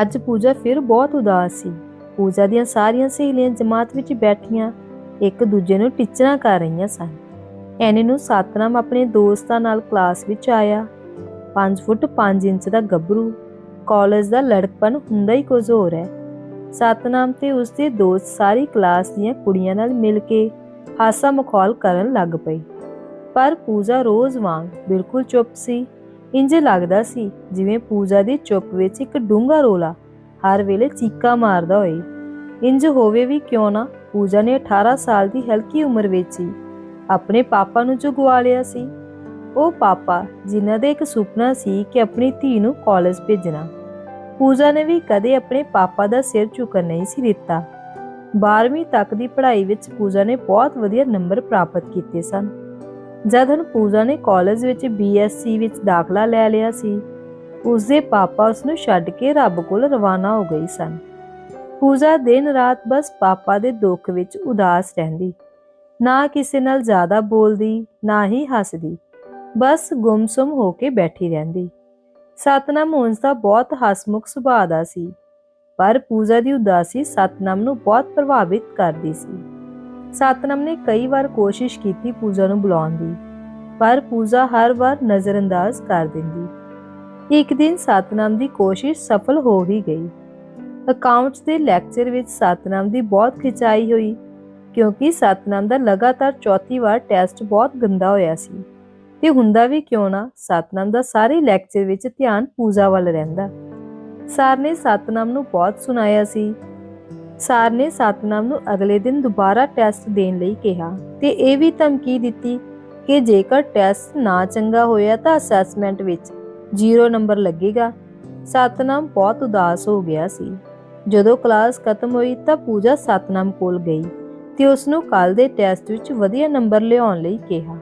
ਅੱਜ ਪੂਜਾ ਫਿਰ ਬਹੁਤ ਉਦਾਸ ਸੀ। ਪੂਜਾ ਦੀਆਂ ਸਾਰੀਆਂ ਸਹੇਲੀਆਂ ਜਮਾਤ ਵਿੱਚ ਬੈਠੀਆਂ ਇੱਕ ਦੂਜੇ ਨੂੰ ਟੀਚਰਾਂ ਕਰ ਰਹੀਆਂ ਸਨ। ਐਨੇ ਨੂੰ ਸਤਨਾਮ ਆਪਣੇ ਦੋਸਤਾਂ ਨਾਲ ਕਲਾਸ ਵਿੱਚ ਆਇਆ। 5 ਫੁੱਟ 5 ਇੰਚ ਦਾ ਗੱਭਰੂ, ਕਾਲਜ ਦਾ ਲੜਕਪਨ ਹੁੰਦਾ ਹੀ ਕੁਝ ਹੋਰ ਹੈ। ਸਤਨਾਮ ਤੇ ਉਸਦੇ ਦੋਸਤ ਸਾਰੀ ਕਲਾਸ ਦੀਆਂ ਕੁੜੀਆਂ ਨਾਲ ਮਿਲ ਕੇ ਹਾਸਾ ਮਖੌਲ ਕਰਨ ਲੱਗ ਪਏ। ਪਰ ਪੂਜਾ ਰੋਜ਼ ਵਾਂਗ ਬਿਲਕੁਲ ਚੁੱਪ ਸੀ। ਇੰਜ ਲੱਗਦਾ ਸੀ ਜਿਵੇਂ ਪੂਜਾ ਦੀ ਚੁੱਪ ਵਿੱਚ ਇੱਕ ਡੂੰਘਾ ਰੋਲਾ ਹਰ ਵੇਲੇ ਚੀਕਾ ਮਾਰਦਾ ਹੋਏ। ਇੰਜ ਹੋਵੇ ਵੀ ਕਿਉਂ ਨਾ ਪੂਜਾ ਨੇ 18 ਸਾਲ ਦੀ ਹਲਕੀ ਉਮਰ ਵਿੱਚ ਹੀ ਆਪਣੇ ਪਾਪਾ ਨੂੰ ਜੋ ਗਵਾ ਲਿਆ ਸੀ। ਉਹ ਪਾਪਾ ਜਿਨ੍ਹਾਂ ਦਾ ਇੱਕ ਸੁਪਨਾ ਸੀ ਕਿ ਆਪਣੀ ਧੀ ਨੂੰ ਕਾਲਜ ਭੇਜਣਾ। ਪੂਜਾ ਨੇ ਵੀ ਕਦੇ ਆਪਣੇ ਪਾਪਾ ਦਾ ਸਿਰ ਝੁਕਣ ਨਹੀਂ ਸੀ ਦਿੱਤਾ। 12ਵੀਂ ਤੱਕ ਦੀ ਪੜ੍ਹਾਈ ਵਿੱਚ ਪੂਜਾ ਨੇ ਬਹੁਤ ਵਧੀਆ ਨੰਬਰ ਪ੍ਰਾਪਤ ਕੀਤੇ ਸਨ। ਜਦ ਹੁਣ ਪੂਜਾ ਨੇ ਕਾਲਜ ਵਿੱਚ ਬੀਐਸਸੀ ਵਿੱਚ ਦਾਖਲਾ ਲੈ ਲਿਆ ਸੀ, ਉਸਦੇ ਪਾਪਾ ਉਸ ਨੂੰ ਛੱਡ ਕੇ ਰੱਬ ਕੋਲ ਰਵਾਨਾ ਹੋ ਗਈ ਸਨ। ਪੂਜਾ ਦਿਨ ਰਾਤ ਬਸ ਪਾਪਾ ਦੇ ਦੁੱਖ ਵਿੱਚ ਉਦਾਸ ਰਹਿੰਦੀ। ਨਾ ਕਿਸੇ ਨਾਲ ਜ਼ਿਆਦਾ ਬੋਲਦੀ, ਨਾ ਹੀ ਹੱਸਦੀ। ਬਸ ਗੁੰਮਸੁਮ ਹੋ ਕੇ ਬੈਠੀ ਰਹਿੰਦੀ। ਸਤਨਾਮ ਉਂਝ ਦਾ ਬਹੁਤ ਹਸਮੁਖ ਸੁਭਾਅ ਦਾ ਸੀ, ਪਰ ਪੂਜਾ ਦੀ ਉਦਾਸੀ ਸਤਨਾਮ ਨੂੰ ਬਹੁਤ ਪ੍ਰਭਾਵਿਤ ਕਰਦੀ ਸੀ। ਸਤਨਾਮ ਨੇ ਕਈ ਵਾਰ ਕੋਸ਼ਿਸ਼ ਕੀਤੀ ਪੂਜਾ ਨੂੰ ਬੁਲਾਉਣ ਦੀ, ਪਰ ਪੂਜਾ ਹਰ ਵਾਰ ਨਜ਼ਰਅੰਦਾਜ਼ ਕਰ ਦਿੰਦੀ। ਇੱਕ ਦਿਨ ਸਤਨਾਮ ਦੀ ਕੋਸ਼ਿਸ਼ ਸਫਲ ਹੋ ਹੀ ਗਈ। ਅਕਾਊਂਟਸ ਦੇ ਲੈਕਚਰ ਵਿੱਚ ਸਤਨਾਮ ਦੀ ਬਹੁਤ ਖਿਚਾਈ ਹੋਈ, ਕਿਉਂਕਿ ਸਤਨਾਮ ਦਾ ਲਗਾਤਾਰ ਚੌਥੀ ਵਾਰ ਟੈਸਟ ਬਹੁਤ ਗੰਦਾ ਹੋਇਆ ਸੀ। ਤੇ ਹੁੰਦਾ ਵੀ ਕਿਉਂ ਨਾ, ਸਤਨਾਮ ਦਾ ਸਾਰੇ ਲੈਕਚਰ ਵਿੱਚ ਧਿਆਨ ਪੂਜਾ ਵੱਲ ਰਹਿੰਦਾ। ਸਰ ਨੇ ਸਤਨਾਮ ਨੂੰ ਬਹੁਤ ਸੁਣਾਇਆ ਸੀ ਸਾਰ ਨੇ ਸਤਨਾਮ ਨੂੰ ਅਗਲੇ ਦਿਨ ਦੁਬਾਰਾ ਟੈਸਟ ਦੇਣ ਲਈ ਕਿਹਾ ਤੇ ਇਹ ਵੀ ਧਮਕੀ ਦਿੱਤੀ ਕਿ ਜੇਕਰ ਟੈਸਟ ਨਾ ਚੰਗਾ ਹੋਇਆ ਤਾਂ ਅਸੈਸਮੈਂਟ ਵਿੱਚ 0 ਨੰਬਰ ਲੱਗੇਗਾ। ਸਤਨਾਮ ਬਹੁਤ ਉਦਾਸ ਹੋ ਗਿਆ ਸੀ। ਜਦੋਂ ਕਲਾਸ ਖਤਮ ਹੋਈ ਤਾਂ ਪੂਜਾ ਸਤਨਾਮ ਕੋਲ ਗਈ ਤੇ ਉਸ ਨੂੰ ਕੱਲ ਦੇ ਟੈਸਟ ਵਿੱਚ ਵਧੀਆ ਨੰਬਰ ਲਿਆਉਣ ਲਈ ਕਿਹਾ।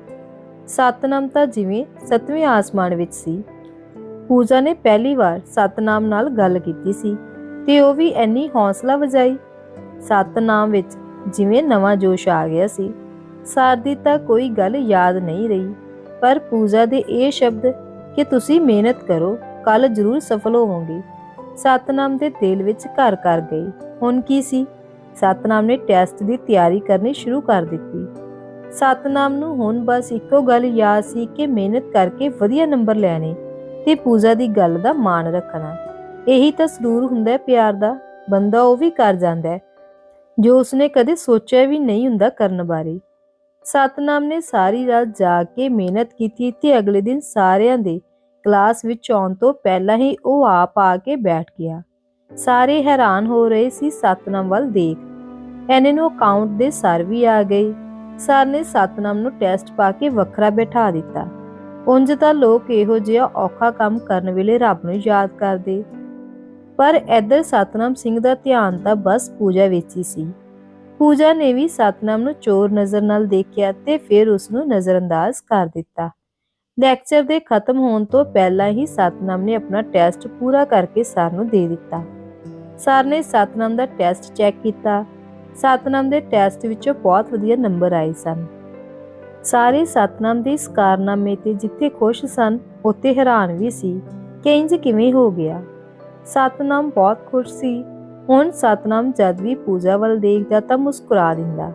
ਸਤਨਾਮ ਤਾਂ ਜਿਵੇਂ ਸੱਤਵੇਂ ਆਸਮਾਨ ਵਿੱਚ ਸੀ। ਪੂਜਾ ਨੇ ਪਹਿਲੀ ਵਾਰ ਸਤਨਾਮ ਨਾਲ ਗੱਲ ਕੀਤੀ ਸੀ ਤੇ ਉਹ ਵੀ ਇੰਨੀ ਹੌਸਲਾ ਵਜਾਈ ਸਤਨਾਮ ਵਿੱਚ ਜਿਵੇਂ ਨਵਾਂ ਜੋਸ਼ ਆ ਗਿਆ ਸੀ ਸਰ ਦੀ ਤਾਂ ਕੋਈ ਗੱਲ ਯਾਦ ਨਹੀਂ ਰਹੀ, ਪਰ ਪੂਜਾ ਦੇ ਇਹ ਸ਼ਬਦ ਕਿ ਤੁਸੀਂ ਮਿਹਨਤ ਕਰੋ ਕੱਲ ਜ਼ਰੂਰ ਸਫਲ ਹੋਵੋਗੇ। ਸਤਨਾਮ ਦੇ ਦਿਲ ਵਿੱਚ ਘਰ ਕਰ ਗਈ। ਹੁਣ ਕੀ ਸੀ? ਸਤਨਾਮ ਨੇ ਟੈਸਟ ਦੀ ਤਿਆਰੀ ਕਰਨੀ ਸ਼ੁਰੂ ਕਰ ਦਿੱਤੀ। ਸਤਨਾਮ ਨੂੰ ਹੁਣ ਬਸ ਇੱਕੋ ਗੱਲ ਯਾਦ ਸੀ ਕਿ ਮਿਹਨਤ ਕਰਕੇ ਵਧੀਆ ਨੰਬਰ ਲੈਣੇ ਤੇ ਪੂਜਾ ਦੀ ਗੱਲ ਦਾ ਮਾਣ ਰੱਖਣਾ। ਇਹੀ ਤਾਂ ਸਰੂਰ ਹੁੰਦਾ ਹੈ ਪਿਆਰ ਦਾ। ਬੰਦਾ ਉਹ ਵੀ ਕਰ ਜਾਂਦਾ ਹੈ। ਜੋ ਉਸਨੇ ਕਦੇ ਸੋਚਿਆ ਵੀ ਨਹੀਂ ਹੁੰਦਾ ਕਰਨ ਬਾਰੇ। ਸਤਨਾਮ ਨੇ ਸਾਰੀ ਰਾਤ ਜਾਗ ਕੇ ਮਿਹਨਤ ਕੀਤੀ ਤੇ ਅਗਲੇ ਦਿਨ ਸਾਰਿਆਂ ਦੇ ਕਲਾਸ ਵਿੱਚ ਆਉਣ ਤੋਂ ਪਹਿਲਾਂ ਹੀ ਉਹ ਆਪ ਆ ਕੇ ਬੈਠ ਗਿਆ। ਸਾਰੇ ਹੈਰਾਨ ਹੋ ਰਹੇ ਸੀ ਸਤਨਾਮ ਵੱਲ ਦੇਖ। ਐਨੇ ਨੂੰ ਅਕਾਊਂਟ ਦੇ ਸਰ ਵੀ ਆ ਗਏ। ਸਰ ਨੇ ਸਤਨਾਮ ਨੂੰ ਟੈਸਟ ਪਾ ਕੇ ਵੱਖਰਾ ਬਿਠਾ ਦਿੱਤਾ। ਉਂਝ ਤਾਂ ਲੋਕ ਇਹੋ ਜਿਹਾ ਔਖਾ ਕੰਮ ਕਰਨ ਵੇਲੇ ਰੱਬ ਨੂੰ ਯਾਦ ਕਰਦੇ। ਪਰ ਇੱਧਰ ਸਤਨਾਮ ਸਿੰਘ ਦਾ ਧਿਆਨ ਤਾਂ ਬਸ ਪੂਜਾ ਵਿੱਚ ਹੀ ਸੀ। ਪੂਜਾ ਨੇ ਵੀ ਸਤਨਾਮ ਨੂੰ ਚੋਰ ਨਜ਼ਰ ਨਾਲ ਦੇਖਿਆ ਤੇ ਫਿਰ ਉਸ ਨੂੰ ਨਜ਼ਰਅੰਦਾਜ਼ ਕਰ ਦਿੱਤਾ। ਲੈਕਚਰ ਦੇ ਖਤਮ ਹੋਣ ਤੋਂ ਪਹਿਲਾਂ ਹੀ ਸਤਨਾਮ ਨੇ ਆਪਣਾ ਟੈਸਟ ਪੂਰਾ ਕਰਕੇ ਸਰ ਨੂੰ ਦੇ ਦਿੱਤਾ। ਸਰ ਨੇ ਸਤਨਾਮ ਦਾ ਟੈਸਟ ਚੈੱਕ ਕੀਤਾ। ਸਤਨਾਮ ਦੇ ਟੈਸਟ ਵਿੱਚੋਂ ਬਹੁਤ ਵਧੀਆ ਨੰਬਰ ਆਏ ਸਨ। ਸਾਰੇ ਸਤਨਾਮ ਦੇ ਇਸ ਕਾਰਨਾਮੇ ਤੇ ਜਿੱਥੇ ਖੁਸ਼ ਸਨ, ਉੱਥੇ ਹੈਰਾਨ ਵੀ ਸੀ। ਕਿ ਇੰਜ ਕਿਵੇਂ ਹੋ ਗਿਆ? ਸਤਨਾਮ ਬਹੁਤ ਖੁਸ਼ ਸੀ। ਹੁਣ ਸਤਨਾਮ ਜਦ ਵੀ ਪੂਜਾ ਵੱਲ ਦੇਖਦਾ ਤਾਂ ਮੁਸਕਰਾ ਦਿੰਦਾ।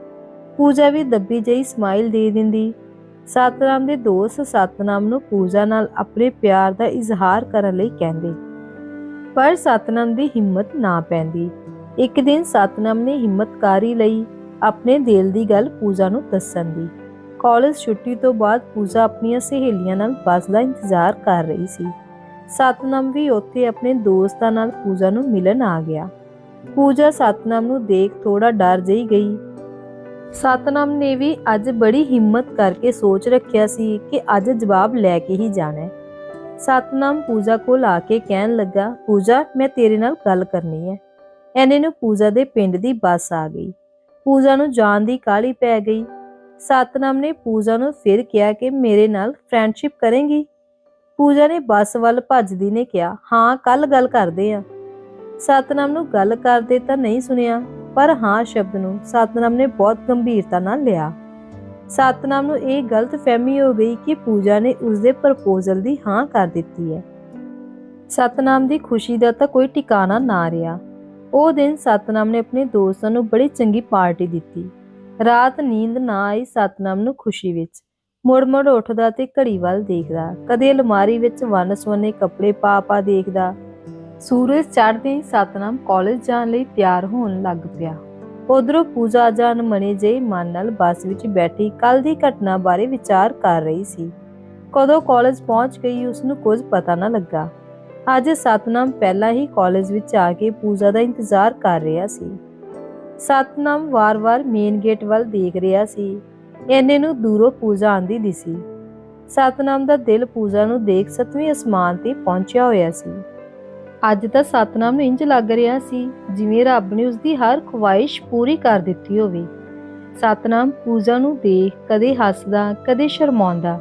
ਪੂਜਾ ਵੀ ਦੱਬੀ ਜਿਹੀ ਸਮਾਈਲ ਦੇ ਦਿੰਦੀ। ਸਤਨਾਮ ਦੇ ਦੋਸਤ ਸਤਨਾਮ ਨੂੰ ਪੂਜਾ ਨਾਲ ਆਪਣੇ ਪਿਆਰ ਦਾ ਇਜ਼ਹਾਰ ਕਰਨ ਲਈ ਕਹਿੰਦੇ। ਪਰ ਸਤਨਾਮ ਦੀ ਹਿੰਮਤ ਨਾ ਪੈਂਦੀ। ਇੱਕ ਦਿਨ ਸਤਨਾਮ ਨੇ ਹਿੰਮਤਕਾਰੀ ਲਈ ਆਪਣੇ ਦਿਲ ਦੀ ਗੱਲ ਪੂਜਾ ਨੂੰ ਦੱਸਣ ਦੀ। ਕਾਲਜ ਛੁੱਟੀ ਤੋਂ ਬਾਅਦ ਪੂਜਾ ਆਪਣੀਆਂ ਸਹੇਲੀਆਂ ਨਾਲ ਬੱਸ ਦਾ ਇੰਤਜ਼ਾਰ ਕਰ ਰਹੀ ਸੀ। ਸਤਨਾਮ ਵੀ ਉੱਥੇ ਆਪਣੇ ਦੋਸਤਾਂ ਨਾਲ ਪੂਜਾ ਨੂੰ ਮਿਲਣ ਆ ਗਿਆ। ਪੂਜਾ ਸਤਨਾਮ ਨੂੰ ਦੇਖ ਥੋੜਾ ਡਰ ਜਿਹੀ ਗਈ। ਸਤਨਾਮ ਨੇ ਵੀ ਅੱਜ ਬੜੀ ਹਿੰਮਤ ਕਰਕੇ ਸੋਚ ਰੱਖਿਆ ਸੀ ਕਿ ਅੱਜ ਜਵਾਬ ਲੈ ਕੇ ਹੀ ਜਾਣਾ ਹੈ। ਸਤਨਾਮ ਪੂਜਾ ਕੋਲ ਆ ਕੇ ਕਹਿਣ ਲੱਗਾ, ਪੂਜਾ, ਮੈਂ ਤੇਰੇ ਨਾਲ ਗੱਲ ਕਰਨੀ ਹੈ। ਐਨੇ ਨੂੰ ਪੂਜਾ ਦੇ ਪਿੰਡ ਦੀ ਬੱਸ ਆ ਗਈ। ਪੂਜਾ ਨੂੰ ਜਾਣ ਦੀ ਕਾਹਲੀ ਪੈ ਗਈ। ਸਤਨਾਮ ਨੇ ਪੂਜਾ ਨੂੰ ਫਿਰ ਕਿਹਾ ਕਿ ਮੇਰੇ ਨਾਲ ਫਰੈਂਡਸ਼ਿਪ ਕਰੇਂਗੀ। ਪੂਜਾ ਨੇ ਬੱਸ ਵੱਲ ਭੱਜਦੀ ਨੇ ਕਿਹਾ, ਹਾਂ ਕੱਲ ਗੱਲ ਕਰਦੇ ਆ। ਸਤਨਾਮ ਨੂੰ ਗੱਲ ਕਰਦੇ ਤਾਂ ਨਹੀਂ ਸੁਣਿਆ, ਪਰ ਹਾਂ ਸ਼ਬਦ ਨੂੰ ਸਤਨਾਮ ਨੇ ਬਹੁਤ ਗੰਭੀਰਤਾ ਨਾਲ ਲਿਆ। ਸਤਨਾਮ ਨੂੰ ਇਹ ਗਲਤ ਫਹਿਮੀ ਹੋ ਗਈ ਕਿ ਪੂਜਾ ਨੇ ਉਸਦੇ ਪ੍ਰਪੋਜ਼ਲ ਦੀ ਹਾਂ ਕਰ ਦਿੱਤੀ ਹੈ। ਸਤਨਾਮ ਦੀ ਖੁਸ਼ੀ ਦਾ ਤਾਂ ਕੋਈ ਟਿਕਾਣਾ ਨਾ ਰਿਹਾ। ਉਹ ਦਿਨ ਸਤਨਾਮ ਨੇ ਆਪਣੇ ਦੋਸਤਾਂ ਨੂੰ ਬੜੀ ਚੰਗੀ ਪਾਰਟੀ ਦਿੱਤੀ। ਰਾਤ ਨੀਂਦ ਨਾ ਆਈ ਸਤਨਾਮ ਨੂੰ ਖੁਸ਼ੀ ਵਿੱਚ। ਮੁੜ-ਮੁੜ ਉੱਠਦਾ ਤੇ ਘੜੀ ਵੱਲ ਦੇਖਦਾ। ਕਦੇ ਅਲਮਾਰੀ ਵਿੱਚ ਵੰਨ-ਸੁਵੰਨੇ ਕੱਪੜੇ ਪਾ-ਪਾ ਦੇਖਦਾ। ਸੂਰਜ ਚੜ੍ਹਦੇ ਹੀ ਸਤਨਾਮ ਕਾਲਜ ਜਾਣ ਲਈ ਤਿਆਰ ਹੋਣ ਲੱਗ ਪਿਆ। ਉਧਰੋਂ ਪੂਜਾ ਜਾਨ ਮਨੇ ਜੇ ਮਨ ਨਾਲ ਬੱਸ ਵਿੱਚ ਬੈਠੀ ਕੱਲ ਦੀ ਘਟਨਾ ਬਾਰੇ ਵਿਚਾਰ ਕਰ ਰਹੀ ਸੀ। ਕਦੋਂ ਕਾਲਜ ਪਹੁੰਚ ਗਈ ਉਸ ਨੂੰ ਕੁਝ ਪਤਾ ਨਾ ਲੱਗਾ। ਅੱਜ ਸਤਨਾਮ ਪਹਿਲਾਂ ਹੀ ਕਾਲਜ ਵਿੱਚ ਆ ਕੇ ਪੂਜਾ ਦਾ ਇੰਤਜ਼ਾਰ ਕਰ ਰਿਹਾ ਸੀ। ਸਤਨਾਮ ਵਾਰ-ਵਾਰ ਮੇਨ ਗੇਟ ਵੱਲ ਦੇਖ ਰਿਹਾ ਸੀ। ਐਨੇ ਨੂੰ ਦੂਰੋਂ ਪੂਜਾ ਆਂਦੀ ਦਿਸੀ ਸਤਨਾਮ ਦਾ ਦਿਲ ਪੂਜਾ ਨੂੰ ਦੇਖ ਸਤਵੇਂ ਅਸਮਾਨ ਤੇ ਪਹੁੰਚਿਆ ਹੋਇਆ ਸੀ। ਅੱਜ ਤਾਂ ਸਤਨਾਮ ਨੂੰ ਇੰਜ ਲੱਗ ਰਿਹਾ ਸੀ ਜਿਵੇਂ ਰੱਬ ਨੇ ਉਸ ਦੀ ਹਰ ਖੁਆਇਸ਼ ਪੂਰੀ ਕਰ ਦਿੱਤੀ ਹੋਵੇ। ਸਤਨਾਮ ਪੂਜਾ ਨੂੰ ਦੇਖ ਕਦੇ ਹੱਸਦਾ, ਕਦੇ ਸ਼ਰਮਾਉਂਦਾ।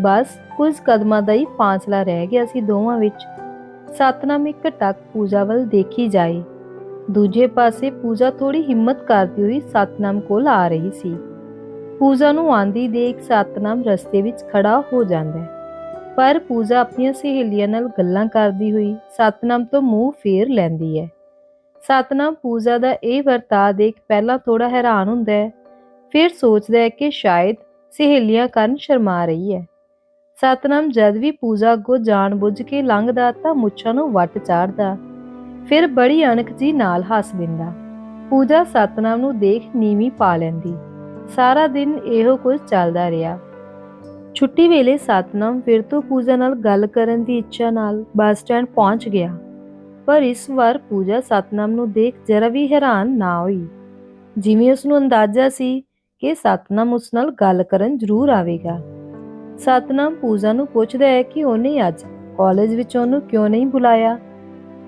ਬਸ ਕੁਝ ਕਦਮਾਂ ਦਾ ਹੀ ਫਾਸਲਾ ਰਹਿ ਗਿਆ ਸੀ ਦੋਵਾਂ ਵਿੱਚ। ਸਤਨਾਮ ਇੱਕ ਟੱਕ ਪੂਜਾ ਵੱਲ ਦੇਖੀ ਜਾਏ। ਦੂਜੇ ਪਾਸੇ ਪੂਜਾ ਥੋੜੀ ਹਿੰਮਤ ਕਰਦੀ ਹੋਈ ਸਤਨਾਮ ਕੋਲ ਆ ਰਹੀ ਸੀ। ਪੂਜਾ ਨੂੰ ਆਂਦੀ ਦੇਖ ਸਤਨਾਮ ਰਸਤੇ ਵਿੱਚ ਖੜਾ ਹੋ ਜਾਂਦਾ ਹੈ। ਪਰ ਪੂਜਾ ਆਪਣੀਆਂ ਸਹੇਲੀਆਂ ਨਾਲ ਗੱਲਾਂ ਕਰਦੀ ਹੋਈ ਸਤਨਾਮ ਤੋਂ ਮੂੰਹ ਫੇਰ ਲੈਂਦੀ ਹੈ। ਸਤਨਾਮ ਪੂਜਾ ਦਾ ਇਹ ਵਰਤਾਅ ਦੇਖ ਪਹਿਲਾਂ ਥੋੜਾ ਹੈਰਾਨ ਹੁੰਦਾ ਹੈ। ਫਿਰ ਸੋਚਦਾ ਹੈ ਕਿ ਸ਼ਾਇਦ ਸਹੇਲੀਆਂ ਕਰਨ ਸ਼ਰਮਾ ਰਹੀ ਹੈ। ਸਤਨਾਮ ਜਦ ਵੀ ਪੂਜਾ ਅੱਗੋਂ ਜਾਣ-ਬੁੱਝ ਕੇ ਲੰਘਦਾ ਤਾਂ ਮੁੱਛਾਂ ਨੂੰ ਵੱਟ ਚਾੜਦਾ। ਫਿਰ ਬੜੀ ਅਣਖ ਜੀ ਨਾਲ ਹੱਸ ਦਿੰਦਾ। ਪੂਜਾ ਸਤਨਾਮ ਨੂੰ ਦੇਖ ਨੀਵੀਂ ਪਾ ਲੈਂਦੀ। ਸਾਰਾ ਦਿਨ ਇਹੋ ਕੁਝ ਚੱਲਦਾ ਰਿਹਾ। ਛੁੱਟੀ ਵੇਲੇ ਸਤਨਾਮ ਫਿਰ ਤੋਂ ਪੂਜਾ ਨਾਲ ਗੱਲ ਕਰਨ ਦੀ ਇੱਛਾ ਨਾਲ ਬੱਸ ਸਟੈਂਡ ਪਹੁੰਚ ਗਿਆ। ਪਰ ਇਸ ਵਾਰ ਪੂਜਾ ਸਤਨਾਮ ਨੂੰ ਦੇਖ ਜਰਾ ਵੀ ਹੈਰਾਨ ਨਾ ਹੋਈ। ਜਿਵੇਂ ਉਸ ਨੂੰ ਅੰਦਾਜ਼ਾ ਸੀ ਕਿ ਸਤਨਾਮ ਉਸ ਨਾਲ ਗੱਲ ਕਰਨ ਜ਼ਰੂਰ ਆਵੇਗਾ। ਸਤਨਾਮ ਪੂਜਾ ਨੂੰ ਪੁੱਛਦਾ ਹੈ ਕਿ ਉਹਨੇ ਅੱਜ ਕਾਲਜ ਵਿੱਚ ਉਹਨੂੰ ਕਿਉਂ ਨਹੀਂ ਬੁਲਾਇਆ?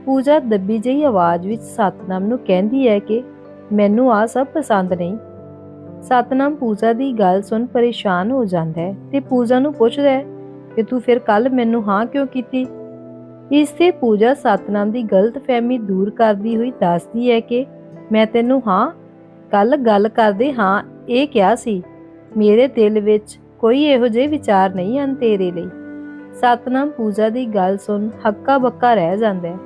ਪੂਜਾ ਦੱਬੀ ਜਿਹੀ ਆਵਾਜ਼ ਵਿੱਚ ਸਤਨਾਮ ਨੂੰ ਕਹਿੰਦੀ ਹੈ ਕਿ ਮੈਨੂੰ ਆ ਸਭ ਪਸੰਦ ਨਹੀਂ। ਸਤਨਾਮ ਪੂਜਾ ਦੀ ਗੱਲ ਸੁਣ ਪਰੇਸ਼ਾਨ ਹੋ ਜਾਂਦਾ ਹੈ ਤੇ ਪੂਜਾ ਨੂੰ ਪੁੱਛਦਾ ਹੈ ਕਿ ਤੂੰ ਫਿਰ ਕੱਲ ਮੈਨੂੰ ਹਾਂ ਕਿਉਂ ਕੀਤੀ? ਇਸ ਤੇ ਪੂਜਾ ਸਤਨਾਮ ਦੀ ਗਲਤਫਹਿਮੀ ਦੂਰ ਕਰਦੀ ਹੋਈ ਦੱਸਦੀ ਹੈ ਕਿ ਮੈਂ ਤੈਨੂੰ ਹਾਂ ਕੱਲ ਗੱਲ ਕਰਦੇ ਹਾਂ, ਇਹ ਕਿਹਾ ਸੀ, ਮੇਰੇ ਦਿਲ ਵਿੱਚ ਕੋਈ ਇਹੋ ਜਿਹੇ ਵਿਚਾਰ ਨਹੀਂ ਹਨ ਤੇਰੇ ਲਈ। ਸਤਨਾਮ ਪੂਜਾ ਦੀ ਗੱਲ ਸੁਣ ਹੱਕਾ ਬੱਕਾ ਰਹਿ ਜਾਂਦਾ ਹੈ।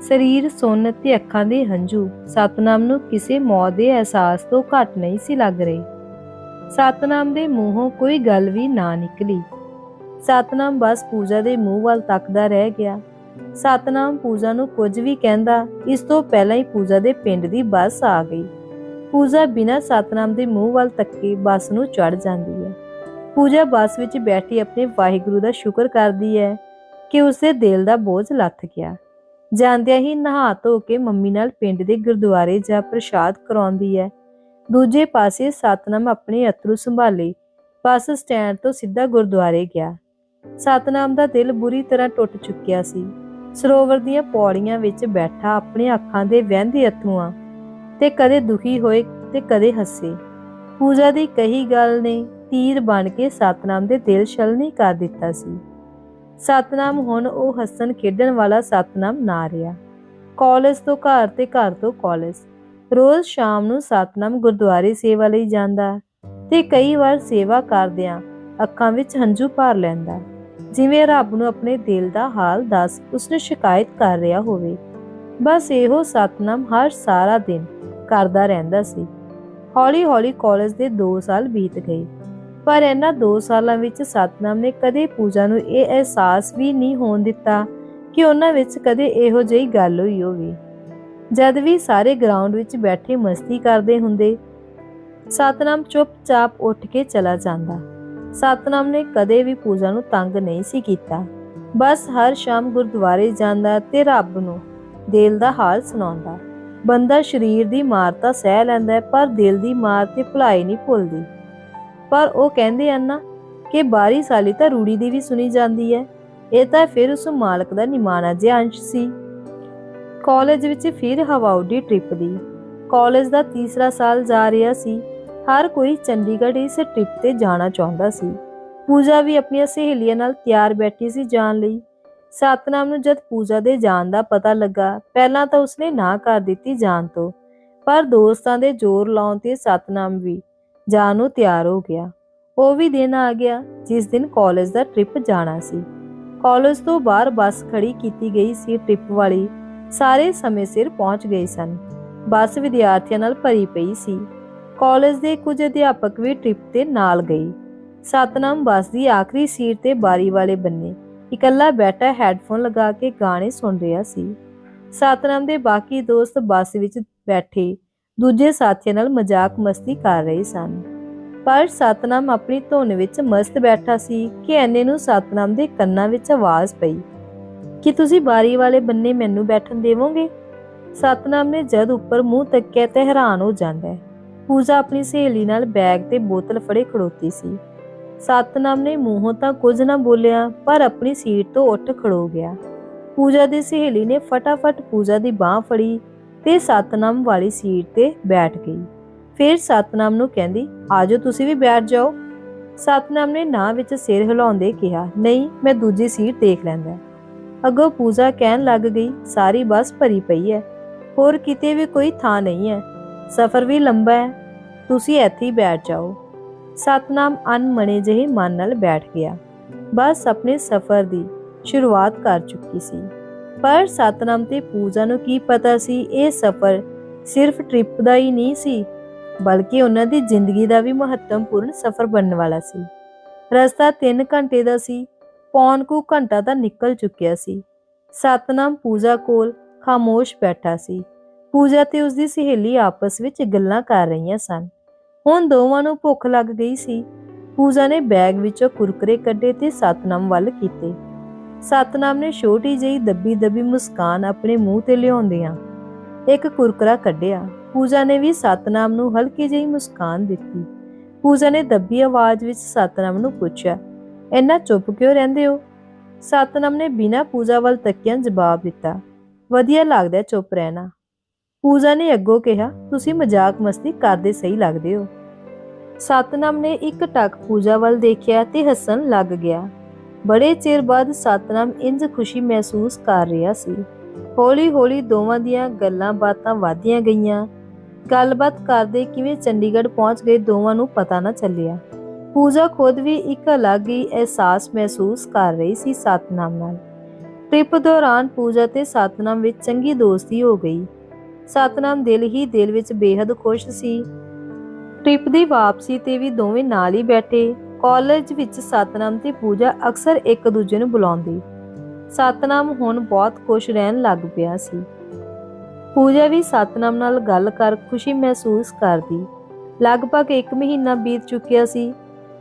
ਸਰੀਰ, ਸੁੰਨ ਤੇ ਅੱਖਾਂ ਦੇ ਹੰਝੂ, ਸਤਨਾਮ ਨੂੰ ਕਿਸੇ ਮੌਤ ਦੇ ਅਹਿਸਾਸ ਤੋਂ ਘੱਟ ਨਹੀਂ ਸੀ ਲੱਗ ਰਹੇ। ਸਤਨਾਮ ਦੇ ਮੂੰਹੋਂ ਕੋਈ ਗੱਲ ਵੀ ਨਾ ਨਿਕਲੀ। ਸਤਨਾਮ ਬਸ ਪੂਜਾ ਦੇ ਮੂੰਹ ਵੱਲ ਤੱਕਦਾ ਰਹਿ ਗਿਆ। ਸਤਨਾਮ ਪੂਜਾ ਨੂੰ ਕੁਝ ਵੀ ਕਹਿੰਦਾ, ਇਸ ਤੋਂ ਪਹਿਲਾਂ ਹੀ ਪੂਜਾ ਦੇ ਪਿੰਡ ਦੀ ਬੱਸ ਆ ਗਈ। ਪੂਜਾ ਬਿਨਾਂ ਸਤਨਾਮ ਦੇ ਮੂੰਹ ਵੱਲ ਤੱਕੇ ਬੱਸ ਨੂੰ ਚੜ ਜਾਂਦੀ ਹੈ। ਪੂਜਾ ਬੱਸ ਵਿੱਚ ਬੈਠੀ ਆਪਣੇ ਵਾਹਿਗੁਰੂ ਦਾ ਸ਼ੁਕਰ ਕਰਦੀ ਹੈ ਕਿ ਉਸਦੇ ਦਿਲ ਦਾ ਬੋਝ ਲੱਥ ਗਿਆ। ਜਾਂਦਿਆਂ ਹੀ ਨਹਾ ਧੋ ਕੇ ਮੰਮੀ ਨਾਲ ਪਿੰਡ ਦੇ ਗੁਰਦੁਆਰੇ ਜਾ ਪ੍ਰਸ਼ਾਦ ਕਰਾਉਂਦੀ ਹੈ। ਦੂਜੇ ਪਾਸੇ ਸਤਨਾਮ ਆਪਣੇ ਅਥਰੂ ਸੰਭਾਲੇ, ਬੱਸ ਸਟੈਂਡ ਤੋਂ ਸਿੱਧਾ ਗੁਰਦੁਆਰੇ ਗਿਆ। ਸਤਨਾਮ ਦਾ ਦਿਲ ਬੁਰੀ ਤਰ੍ਹਾਂ ਟੁੱਟ ਚੁੱਕਿਆ ਸੀ। ਸਰੋਵਰ ਦੀਆਂ ਪੌੜੀਆਂ ਵਿੱਚ ਬੈਠਾ ਆਪਣੇ ਅੱਖਾਂ ਦੇ ਵਹਿੰਦੇ ਅਥਰੂਆਂ ਤੇ ਕਦੇ ਦੁਖੀ ਹੋਏ ਤੇ ਕਦੇ ਹੱਸੇ। ਪੂਜਾ ਦੀ ਕਹੀ ਗੱਲ ਨੇ ਤੀਰ ਬਣ ਕੇ ਸਤਨਾਮ ਦੇ ਦਿਲ ਛਲਨੀ ਕਰ ਦਿੱਤਾ ਸੀ। ਸਤਨਾਮ ਹੁਣ ਉਹ ਹੱਸਣ ਖੇਡਣ ਵਾਲਾ ਸਤਨਾਮ ਨਾ ਰਿਹਾ। ਕਾਲਜ ਤੋਂ ਘਰ ਤੇ ਘਰ ਤੋਂ ਕਾਲਜ। ਰੋਜ਼ ਸ਼ਾਮ ਨੂੰ ਸਤਨਾਮ ਗੁਰਦੁਆਰੇ ਸੇਵਾ ਲਈ ਜਾਂਦਾ ਤੇ ਕਈ ਵਾਰ ਸੇਵਾ ਕਰਦਿਆਂ ਅੱਖਾਂ ਵਿੱਚ ਹੰਝੂ ਭਰ ਲੈਂਦਾ ਜਿਵੇਂ ਰੱਬ ਨੂੰ ਆਪਣੇ ਦਿਲ ਦਾ ਹਾਲ ਦੱਸ ਉਸਨੂੰ ਸ਼ਿਕਾਇਤ ਕਰ ਰਿਹਾ ਹੋਵੇ। ਬਸ ਇਹੋ ਸਤਨਾਮ ਹਰ ਸਾਰਾ ਦਿਨ ਕਰਦਾ ਰਹਿੰਦਾ ਸੀ। ਹੌਲੀ-ਹੌਲੀ ਕਾਲਜ ਦੇ 2 ਸਾਲ ਬੀਤ ਗਏ। ਪਰ ਇਹਨਾਂ 2 ਸਾਲਾਂ ਵਿੱਚ ਸਤਨਾਮ ਨੇ ਕਦੇ ਪੂਜਾ ਨੂੰ ਇਹ ਅਹਿਸਾਸ ਵੀ ਨਹੀਂ ਹੋਣ ਦਿੱਤਾ ਕਿ ਉਹਨਾਂ ਵਿੱਚ ਕਦੇ ਇਹੋ ਜਿਹੀ ਗੱਲ ਹੋਈ ਹੋਵੇ। ਜਦ ਵੀ ਸਾਰੇ ਗਰਾਊਂਡ ਵਿੱਚ ਬੈਠੇ ਮਸਤੀ ਕਰਦੇ ਹੁੰਦੇ, ਸਤਨਾਮ ਚੁੱਪਚਾਪ ਉੱਠ ਕੇ ਚਲਾ ਜਾਂਦਾ। ਸਤਨਾਮ ਨੇ ਕਦੇ ਵੀ ਪੂਜਾ ਨੂੰ ਤੰਗ ਨਹੀਂ ਸੀ ਕੀਤਾ। ਬਸ ਹਰ ਸ਼ਾਮ ਗੁਰਦੁਆਰੇ ਜਾਂਦਾ ਤੇ ਰੱਬ ਨੂੰ ਦਿਲ ਦਾ ਹਾਲ ਸੁਣਾਉਂਦਾ। ਬੰਦਾ ਸਰੀਰ ਦੀ ਮਾਰ ਤਾਂ ਸਹਿ ਲੈਂਦਾ ਪਰ ਦਿਲ ਦੀ ਮਾਰ ਤੇ ਭੁਲਾਈ ਨਹੀਂ ਭੁੱਲਦੀ। ਪਰ ਉਹ ਕਹਿੰਦੇ ਹਨ ਨਾ ਕਿ ਬਾਰੀ ਸਾਲੀ ਤਾਂ ਰੂੜੀ ਦੀ ਵੀ ਸੁਣੀ ਜਾਂਦੀ ਹੈ। ਇਹ ਤਾਂ ਫਿਰ ਉਸ ਮਾਲਕ ਦਾ ਨਿਮਾਣਾ ਜਿਹਾ ਅੰਸ਼ ਸੀ। ਕਾਲਜ ਵਿੱਚ ਫਿਰ ਹਵਾ ਉੱਡੀ ਟ੍ਰਿਪ ਦੀ। ਕਾਲਜ ਦਾ ਤੀਸਰਾ ਸਾਲ ਜਾ ਰਿਹਾ ਸੀ। ਹਰ ਕੋਈ ਚੰਡੀਗੜ੍ਹ ਇਸ ਟ੍ਰਿਪ ਤੇ ਜਾਣਾ ਚਾਹੁੰਦਾ ਸੀ। ਪੂਜਾ ਵੀ ਆਪਣੀਆਂ ਸਹੇਲੀਆਂ ਨਾਲ ਤਿਆਰ ਬੈਠੀ ਸੀ ਜਾਣ ਲਈ। ਸਤਨਾਮ ਨੂੰ ਜਦ ਪੂਜਾ ਦੇ ਜਾਣ ਦਾ ਪਤਾ ਲੱਗਾ, ਪਹਿਲਾਂ ਤਾਂ ਉਸਨੇ ਨਾ ਕਰ ਦਿੱਤੀ ਜਾਣ ਤੋਂ। ਪਰ ਦੋਸਤਾਂ ਦੇ ਜ਼ੋਰ ਲਾਉਣ ਤੇ ਸਤਨਾਮ ਵੀ ਜਾਣ ਨੂੰ ਤਿਆਰ ਹੋ ਗਿਆ। ਉਹ ਵੀ ਦਿਨ ਆ ਗਿਆ ਜਿਸ ਦਿਨ ਕਾਲਜ ਦਾ ਟ੍ਰਿਪ ਜਾਣਾ ਸੀ। ਕਾਲਜ ਤੋਂ ਬਾਹਰ ਬੱਸ ਖੜੀ ਕੀਤੀ ਗਈ ਸੀ ਟ੍ਰਿਪ ਵਾਲੀ। ਸਾਰੇ ਸਮੇਂ ਸਿਰ ਪਹੁੰਚ ਗਏ ਸਨ। ਬੱਸ ਵਿਦਿਆਰਥੀਆਂ ਨਾਲ ਭਰੀ ਪਈ ਸੀ। ਕਾਲਜ ਦੇ ਕੁਝ ਅਧਿਆਪਕ ਵੀ ਟ੍ਰਿਪ ਤੇ ਨਾਲ ਗਏ। ਸਤਨਾਮ ਬੱਸ ਦੀ ਆਖਰੀ ਸੀਟ ਤੇ ਬਾਰੀ ਵਾਲੇ ਬੰਨੇ ਇਕੱਲਾ ਬੈਠਾ ਹੈੱਡਫੋਨ ਲਗਾ ਕੇ ਗਾਣੇ ਸੁਣ ਰਿਹਾ ਸੀ। ਸਤਨਾਮ ਦੇ ਬਾਕੀ ਦੋਸਤ ਬੱਸ ਵਿੱਚ ਬੈਠੇ ਦੂਜੇ ਸਾਥੀਆਂ ਨਾਲ ਮਜ਼ਾਕ ਮਸਤੀ ਕਰ ਰਹੇ ਸਨ। ਪਰ ਸਤਨਾਮ ਆਪਣੀ ਧੁਨ ਵਿੱਚ ਮਸਤ ਬੈਠਾ ਸੀ ਕਿ ਐਨੇ ਨੂੰ ਸਤਨਾਮ ਦੇ ਕੰਨਾਂ ਵਿੱਚ ਆਵਾਜ਼ ਪਈ। ਕਿ ਤੁਸੀਂ ਬਾਰੀ ਵਾਲੇ ਬੰਨੇ ਮੈਨੂੰ ਬੈਠਣ ਦੇਵੋਗੇ? ਸਤਨਾਮ ਨੇ ਜਦ ਉੱਪਰ ਮੂੰਹ ਤੱਕਿਆ ਤੇ ਹੈਰਾਨ ਹੋ ਜਾਂਦਾ ਹੈ। ਪੂਜਾ ਆਪਣੀ ਸਹੇਲੀ ਨਾਲ ਬੈਗ ਤੇ ਬੋਤਲ ਫੜੇ ਖੜੋਤੀ ਸੀ। ਸਤਨਾਮ ਨੇ ਮੂੰਹੋਂ ਤਾਂ ਕੁਝ ਨਾ ਬੋਲਿਆ, ਪਰ ਆਪਣੀ ਸੀਟ ਤੋਂ ਉੱਠ ਖੜੋ ਗਿਆ। ਪੂਜਾ ਦੀ ਸਹੇਲੀ ਨੇ ਫਟਾਫਟ ਪੂਜਾ ਦੀ ਬਾਹ ਫੜੀ ਤੇ ਸਤਨਾਮ ਵਾਲੀ ਸੀਟ ਤੇ ਬੈਠ ਗਈ। ਫਿਰ ਸਤਨਾਮ ਨੂੰ ਕਹਿੰਦੀ, ਆਜੋ ਤੁਸੀਂ ਵੀ ਬੈਠ ਜਾਓ। ਸਤਨਾਮ ਨੇ ਨਾ ਵਿੱਚ ਸਿਰ ਹਿਲਾਉਂਦੇ ਕਿਹਾ, ਨਹੀਂ, ਮੈਂ ਦੂਜੀ ਸੀਟ ਦੇਖ ਲੈਂਦਾ। ਅੱਗੋਂ ਪੂਜਾ ਕਹਿਣ ਲੱਗ ਗਈ, ਸਾਰੀ ਬੱਸ ਭਰੀ ਪਈ ਹੈ ਹੋਰ ਕਿਤੇ ਵੀ ਕੋਈ ਥਾਂ ਨਹੀਂ ਹੈ ਸਫ਼ਰ ਵੀ ਲੰਬਾ ਹੈ ਤੁਸੀਂ ਇੱਥੇ ਹੀ ਬੈਠ ਜਾਓ। ਸਤਨਾਮ ਅਨਮਣੇ ਜਿਹੇ ਮਨ ਨਾਲ ਬੈਠ ਗਿਆ। ਬਸ ਆਪਣੇ ਸਫ਼ਰ ਦੀ ਸ਼ੁਰੂਆਤ ਕਰ ਚੁੱਕੀ ਸੀ। ਪਰ ਸਤਨਾਮ ਤੇ ਪੂਜਾ ਨੂੰ ਕੀ ਪਤਾ ਸੀ? ਇਹ ਸਫ਼ਰ ਸਿਰਫ ਟ੍ਰਿਪ ਦਾ ਹੀ ਨਹੀਂ ਸੀ, ਬਲਕਿ ਉਹਨਾਂ ਦੀ ਜ਼ਿੰਦਗੀ ਦਾ ਵੀ ਮਹੱਤਵਪੂਰਨ ਸਫ਼ਰ ਬਣਨ ਵਾਲਾ ਸੀ। ਰਸਤਾ 3 ਘੰਟੇ ਦਾ ਸੀ, ਪੌਣ ਕੁ ਘੰਟਾ ਤਾਂ ਨਿਕਲ ਚੁੱਕਿਆ ਸੀ। ਸਤਨਾਮ ਪੂਜਾ ਕੋਲ ਖਾਮੋਸ਼ ਬੈਠਾ ਸੀ। ਪੂਜਾ ਤੇ ਉਸਦੀ ਸਹੇਲੀ ਆਪਸ ਵਿੱਚ ਗੱਲਾਂ ਕਰ ਰਹੀਆਂ ਸਨ। ਹੁਣ ਦੋਵਾਂ ਨੂੰ ਭੁੱਖ ਲੱਗ ਗਈ ਸੀ। ਪੂਜਾ ਨੇ ਬੈਗ ਵਿੱਚੋਂ ਕੁਰਕਰੇ ਕੱਢੇ ਤੇ ਸਤਨਾਮ ਵੱਲ ਕੀਤੇ। ਸਤਨਾਮ ਨੇ ਛੋਟੀ ਜਿਹੀ ਦੱਬੀ ਦੱਬੀ ਮੁਸਕਾਨ ਆਪਣੇ ਮੂੰਹ ਤੇ ਲਿਆਉਂਦਿਆਂ ਇੱਕ ਕੁਰਕਰਾ ਕੱਢਿਆ। ਪੂਜਾ ਨੇ ਵੀ ਸਤਨਾਮ ਨੂੰ ਹਲਕੀ ਜਿਹੀ ਮੁਸਕਾਨ ਦਿੱਤੀ। ਪੂਜਾ ਨੇ ਦੱਬੀ ਆਵਾਜ਼ ਵਿੱਚ ਸਤਨਾਮ ਨੂੰ ਪੁੱਛਿਆ, ਇੰਨਾ ਚੁੱਪ ਕਿਉਂ ਰਹਿੰਦੇ ਹੋ? ਸਤਨਾਮ ਨੇ ਬਿਨਾਂ ਪੂਜਾ ਵੱਲ ਤੱਕਿਆਂ ਜਵਾਬ ਦਿੱਤਾ, ਵਧੀਆ ਲੱਗਦਾ ਚੁੱਪ ਰਹਿਣਾ। ਪੂਜਾ ਨੇ ਅੱਗੋਂ ਕਿਹਾ, ਤੁਸੀਂ ਮਜ਼ਾਕ ਮਸਤੀ ਕਰਦੇ ਸਹੀ ਲੱਗਦੇ ਹੋ। ਸਤਨਾਮ ਨੇ ਇੱਕ ਟੱਕ ਪੂਜਾ ਵੱਲ ਦੇਖਿਆ ਤੇ ਹੱਸਣ ਲੱਗ ਗਿਆ। ਬੜੇ ਚਿਰ ਬਾਅਦ ਸਤਨਾਮ ਇੰਜ ਖੁਸ਼ੀ ਮਹਿਸੂਸ ਕਰ ਰਿਹਾ ਸੀ। ਹੌਲੀ-ਹੌਲੀ ਦੋਵਾਂ ਦੀਆਂ ਗੱਲਾਂ ਬਾਤਾਂ ਵਧਦੀਆਂ ਗਈਆਂ। ਗੱਲਬਾਤ ਕਰਦੇ ਕਿਵੇਂ ਚੰਡੀਗੜ੍ਹ ਪਹੁੰਚ ਗਏ ਦੋਵਾਂ ਨੂੰ ਪਤਾ ਨਾ ਚੱਲਿਆ। ਪੂਜਾ ਖੁਦ ਵੀ ਇੱਕ ਅਲੱਗ ਹੀ ਅਹਿਸਾਸ ਮਹਿਸੂਸ ਕਰ ਰਹੀ ਸੀ ਸਤਨਾਮ ਨਾਲ। ਟ੍ਰਿਪ ਦੌਰਾਨ ਪੂਜਾ ਤੇ ਸਤਨਾਮ ਵਿੱਚ ਚੰਗੀ ਦੋਸਤੀ ਹੋ ਗਈ। ਸਤਨਾਮ ਦਿਲ ਹੀ ਦਿਲ ਵਿੱਚ ਬੇहद ਖੁਸ਼ ਸੀ। ਟ੍ਰਿਪ ਦੀ ਵਾਪਸੀ ਤੇ ਵੀ ਦੋਵੇਂ ਨਾਲ ਹੀ ਬੈਠੇ। ਕਾਲਜ ਵਿੱਚ ਸਤਨਾਮ ਤੇ ਪੂਜਾ ਅਕਸਰ ਇੱਕ ਦੂਜੇ ਨੂੰ ਬੁਲਾਉਂਦੀ। ਸਤਨਾਮ ਹੁਣ ਬਹੁਤ ਖੁਸ਼ ਰਹਿਣ ਲੱਗ ਪਿਆ ਸੀ। ਪੂਜਾ ਵੀ ਸਤਨਾਮ ਨਾਲ ਗੱਲ ਕਰ ਖੁਸ਼ੀ ਮਹਿਸੂਸ ਕਰਦੀ। ਲਗਭਗ 1 ਮਹੀਨਾ ਬੀਤ ਚੁੱਕਿਆ ਸੀ।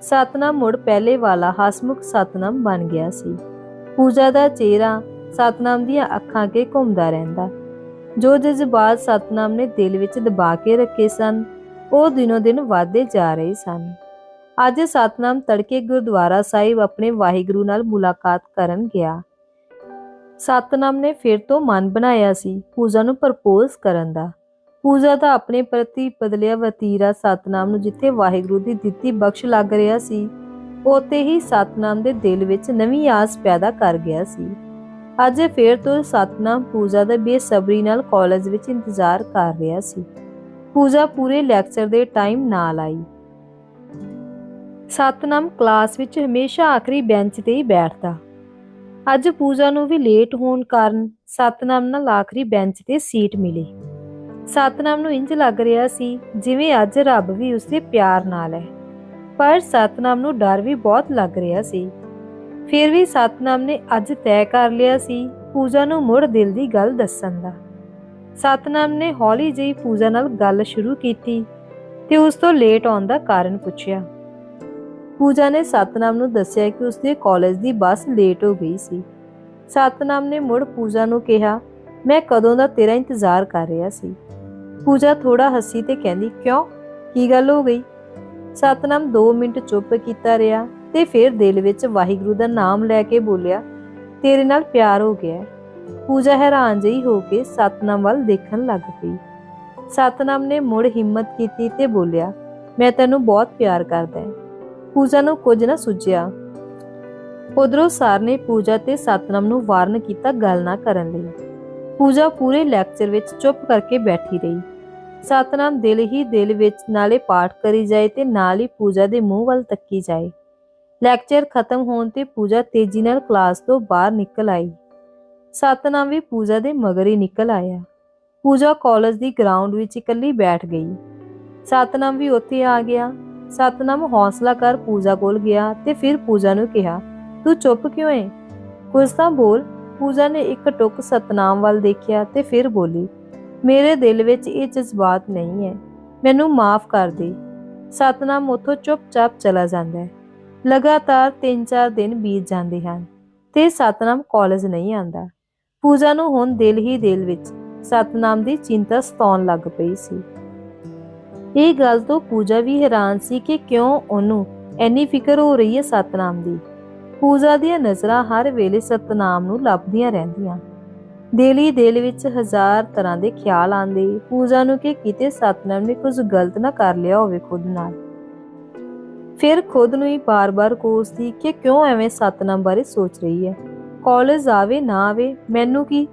ਸਤਨਾਮ ਮੁੜ ਪਹਿਲੇ ਵਾਲਾ ਹਸਮੁਖ ਸਤਨਾਮ ਬਣ ਗਿਆ ਸੀ। ਪੂਜਾ ਦਾ ਚਿਹਰਾ ਸਤਨਾਮ ਦੀਆਂ ਅੱਖਾਂ ਕੇ ਘੁੰਮਦਾ ਰਹਿੰਦਾ। ਜੋ ਜਜ਼ਬਾਤ ਸਤਨਾਮ ਨੇ ਦਿਲ ਵਿੱਚ ਦਬਾ ਕੇ ਰੱਖੇ ਸਨ, ਉਹ ਦਿਨੋ ਦਿਨ ਵਧਦੇ ਜਾ ਰਹੇ ਸਨ। ਅੱਜ ਸਤਨਾਮ ਤੜਕੇ ਗੁਰਦੁਆਰਾ ਸਾਹਿਬ ਆਪਣੇ ਵਾਹਿਗੁਰੂ ਨਾਲ ਮੁਲਾਕਾਤ ਕਰਨ ਗਿਆ। ਸਤਨਾਮ ਨੇ ਫਿਰ ਤੋਂ ਮਨ ਬਣਾਇਆ ਸੀ ਪੂਜਾ ਨੂੰ ਪ੍ਰਪੋਜ਼ ਕਰਨ ਦਾ। ਪੂਜਾ ਦਾ ਆਪਣੇ ਪ੍ਰਤੀ ਬਦਲਿਆ ਵਤੀਰਾ ਸਤਨਾਮ ਨੂੰ ਜਿੱਥੇ ਵਾਹਿਗੁਰੂ ਦੀ ਦਿੱਤੀ ਬਖਸ਼ ਲੱਗ ਰਿਹਾ ਸੀ ਉਤੇ ਹੀ ਸਤਨਾਮ ਦੇ ਦਿਲ ਵਿੱਚ ਨਵੀਂ ਆਸ ਪੈਦਾ ਕਰ ਗਿਆ ਸੀ। ਅੱਜ ਫੇਰ ਤੋਂ ਸਤਨਾਮ ਪੂਜਾ ਦਾ ਬੇਸਬਰੀ ਨਾਲ ਕਾਲਜ ਵਿੱਚ ਇੰਤਜ਼ਾਰ ਕਰ ਰਿਹਾ ਸੀ। ਪੂਜਾ ਪੂਰੇ ਲੈਕਚਰ ਦੇ ਟਾਈਮ ਨਾਲ ਆਈ। ਸਤਨਾਮ ਕਲਾਸ ਵਿੱਚ ਹਮੇਸ਼ਾ ਆਖਰੀ ਬੈਂਚ ਤੇ ਹੀ ਬੈਠਦਾ। ਅੱਜ ਪੂਜਾ ਨੂੰ ਵੀ ਲੇਟ ਹੋਣ ਕਾਰਨ ਸਤਨਾਮ ਨਾਲ ਆਖਰੀ ਬੈਂਚ ਤੇ ਸੀਟ ਮਿਲੀ। ਸਤਨਾਮ ਨੂੰ ਇੰਜ ਲੱਗ ਰਿਹਾ ਸੀ ਜਿਵੇਂ ਅੱਜ ਰੱਬ ਵੀ ਉਸਦੇ ਪਿਆਰ ਨਾਲ ਹੈ। ਪਰ ਸਤਨਾਮ ਨੂੰ ਡਰ ਵੀ ਬਹੁਤ ਲੱਗ ਰਿਹਾ ਸੀ। ਫਿਰ ਵੀ ਸਤਨਾਮ ਨੇ ਅੱਜ ਤੈਅ ਕਰ ਲਿਆ ਸੀ ਪੂਜਾ ਨੂੰ ਮੁੜ ਦਿਲ ਦੀ ਗੱਲ ਦੱਸਣ ਦਾ। ਸਤਨਾਮ ਨੇ ਹੌਲੀ ਜਿਹੀ ਪੂਜਾ ਨਾਲ ਗੱਲ ਸ਼ੁਰੂ ਕੀਤੀ ਤੇ ਉਸ ਤੋਂ ਲੇਟ ਆਉਣ ਦਾ ਕਾਰਨ ਪੁੱਛਿਆ। ਪੂਜਾ ਨੇ ਸਤਨਾਮ ਨੂੰ ਦੱਸਿਆ ਕਿ ਉਸਦੇ ਕਾਲਜ ਦੀ ਬੱਸ ਲੇਟ ਹੋ ਗਈ ਸੀ। ਸਤਨਾਮ ਨੇ ਮੁੜ ਪੂਜਾ ਨੂੰ ਕਿਹਾ, ਮੈਂ ਕਦੋਂ ਦਾ ਤੇਰਾ ਇੰਤਜ਼ਾਰ ਕਰ ਰਿਹਾ ਸੀ? ਪੂਜਾ ਥੋੜਾ ਹੱਸੀ ਤੇ ਕਹਿੰਦੀ, ਕਿਉਂ? ਕੀ ਗੱਲ ਹੋ ਗਈ? ਸਤਨਾਮ 2 ਮਿੰਟ ਚੁੱਪ ਕੀਤਾ ਰਿਹਾ ਤੇ ਫਿਰ ਦਿਲ ਵਿੱਚ ਵਾਹਿਗੁਰੂ ਦਾ ਨਾਮ ਲੈ ਕੇ ਬੋਲਿਆ, ਤੇਰੇ ਨਾਲ ਪਿਆਰ ਹੋ ਗਿਆ ਪੂਜਾ ਹੈਰਾਨ ਜਿਹੀ ਹੋ ਕੇ ਸਤਨਾਮ ਵੱਲ ਦੇਖਣ ਲੱਗ ਪਈ। ਸਤਨਾਮ ਨੇ ਮੁੜ ਹਿੰਮਤ ਕੀਤੀ ਤੇ ਬੋਲਿਆ, ਮੈਂ ਤੈਨੂੰ ਬਹੁਤ ਪਿਆਰ ਕਰਦਾ ਹਾਂ। ਪੂਜਾ ਨੂੰ ਕੁਝ ਨਾ ਸੁਝਿਆ। ਉਧਰੋਂ ਸਰ ਨੇ ਪੂਜਾ ਤੇ ਸਤਨਾਮ ਨੂੰ ਵਾਰਨ ਕੀਤਾ ਗੱਲ ਨਾ ਕਰਨ ਲਈ। ਪੂਜਾ ਪੂਰੇ ਲੈਕਚਰ ਵਿੱਚ ਚੁੱਪ ਕਰਕੇ ਬੈਠੀ ਰਹੀ। ਸਤਨਾਮ ਦਿਲ ਹੀ ਦਿਲ ਵਿੱਚ ਨਾਲੇ ਪਾਠ ਕਰੀ ਜਾਏ ਤੇ ਨਾਲ ਹੀ ਪੂਜਾ ਦੇ ਮੂੰਹ ਵੱਲ ਤੱਕੀ ਜਾਏ। ਲੈਕਚਰ ਖਤਮ ਹੋਣ ਤੇ ਪੂਜਾ ਤੇਜ਼ੀ ਨਾਲ ਕਲਾਸ ਤੋਂ ਬਾਹਰ ਨਿਕਲ ਆਈ। ਸਤਨਾਮ ਵੀ ਪੂਜਾ ਦੇ ਮਗਰ ਹੀ ਨਿਕਲ ਆਇਆ। ਪੂਜਾ ਕਾਲਜ ਦੀ ਗਰਾਊਂਡ ਵਿੱਚ ਇਕੱਲੀ ਬੈਠ ਗਈ। ਸਤਨਾਮ ਵੀ ਉੱਥੇ ਆ ਗਿਆ। ਸਤਨਾਮ ਹੌਸਲਾ ਕਰ ਪੂਜਾ ਕੋਲ ਗਿਆ ਤੇ ਫਿਰ ਪੂਜਾ ਨੂੰ ਕਿਹਾ, ਤੂੰ ਚੁੱਪ ਕਿਉਂ ਏ? ਕੁਝ ਤਾਂ ਬੋਲ, ਪੂਜਾ ਨੇ ਇੱਕ ਟੁਕ ਸਤਨਾਮ ਵੱਲ ਦੇਖਿਆ ਤੇ ਫਿਰ ਬੋਲੀ, ਮੇਰੇ ਦਿਲ ਵਿੱਚ ਇਹ ਜਜ਼ਬਾਤ ਨਹੀਂ ਹੈ ਮੈਨੂੰ ਮਾਫ ਕਰ ਦੇ। ਸਤਨਾਮ ਉਥੋਂ ਚੁੱਪਚਾਪ ਚਲਾ ਜਾਂਦਾ ਹੈ। ਲਗਾਤਾਰ 3-4 ਦਿਨ ਬੀਤ ਜਾਂਦੇ ਹਨ ਤੇ ਸਤਨਾਮ ਕਾਲਜ ਨਹੀਂ ਆਂਦਾ ਪੂਜਾ ਨੂੰ ਹੁਣ ਦਿਲ ਹੀ ਦਿਲ ਵਿੱਚ ਸਤਨਾਮ ਦੀ ਚਿੰਤਾ ਸਤਾਉਣ ਲੱਗ ਪਈ ਸੀ। ਇਹ ਗੱਲ ਤੋਂ ਪੂਜਾ ਵੀ ਹੈਰਾਨ ਸੀ ਕਿ ਕਿਉਂ ਉਹਨੂੰ ਐਨੀ ਫਿਕਰ ਹੋ ਰਹੀ ਹੈ ਸਤਨਾਮ ਦੀ। ਪੂਜਾ ਦੀਆਂ ਨਜ਼ਰਾਂ ਹਰ ਵੇਲੇ ਸਤਨਾਮ ਨੂੰ ਲੱਭਦੀਆਂ ਰਹਿੰਦੀਆਂ। ਦਿਲ ਦਿਲ ਵਿੱਚ ਹਜ਼ਾਰ ਤਰ੍ਹਾਂ ਦੇ ਖਿਆਲ ਆਉਂਦੇ। ਪੂਜਾ ਨੂੰ ਕਿ ਕਿਤੇ ਸਤਨਾਮ ਨੇ ਕੁਝ ਗਲਤ ਨਾ ਕਰ ਲਿਆ ਹੋਵੇ ਖੁਦ ਨਾਲ। ਫਿਰ ਖੁਦ ਨੂੰ ਹੀ ਬਾਰ-ਬਾਰ ਕੋਸਦੀ ਕਿ ਕਿਉਂ ਐਵੇਂ ਸਤਨਾਮ ਬਾਰੇ ਸੋਚ ਰਹੀ ਹੈ। ਕਾਲਜ ਆਵੇ ਨਾ ਆਵੇ, ਮੈਨੂੰ ਕੀ?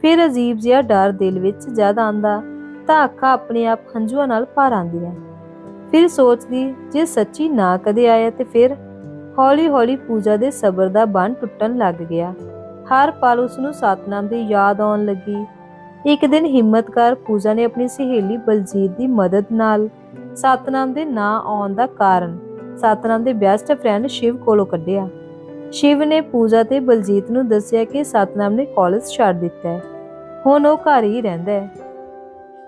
ਫਿਰ ਅਜੀਬ ਜਿਹਾ ਡਰ ਦਿਲ ਵਿੱਚ ਜਦ ਆਂਦਾ ਤਾਂ ਅੱਖਾਂ ਆਪਣੇ ਆਪ ਹੰਝੂਆਂ ਨਾਲ ਭਰ ਆਂਦੀਆਂ ਫਿਰ ਸੋਚਦੀ, ਜੇ ਸੱਚੀ ਨਾ ਕਦੇ ਆਇਆ ਤੇ ਫਿਰ ਹੌਲੀ-ਹੌਲੀ ਪੂਜਾ ਦੇ ਸਬਰ ਦਾ ਬੰਨ ਟੁੱਟਣ ਲੱਗ ਗਿਆ। ਹਰ ਪਲ ਉਸ ਨੂੰ ਸਤਨਾਮ ਦੀ ਯਾਦ ਆਉਣ ਲੱਗੀ। ਇੱਕ ਦਿਨ ਹਿੰਮਤ ਕਰ ਪੂਜਾ ਨੇ ਆਪਣੀ ਸਹੇਲੀ ਬਲਜੀਤ ਦੀ ਮਦਦ ਨਾਲ ਸਤਨਾਮ ਦੇ ਨਾਂ ਆਉਣ ਦਾ ਕਾਰਨ ਸਤਨਾਮ ਦੇ ਬੈਸਟ ਫਰੈਂਡ ਸ਼ਿਵ ਕੋਲੋਂ ਕੱਢਿਆ। ਸ਼ਿਵ ਨੇ ਪੂਜਾ ਤੇ ਬਲਜੀਤ ਨੂੰ ਦੱਸਿਆ ਕਿ ਸਤਨਾਮ ਨੇ ਕਾਲਜ ਛੱਡ ਦਿੱਤਾ ਹੈ। ਹੁਣ ਉਹ ਘਰ ਹੀ ਰਹਿੰਦਾ ਹੈ।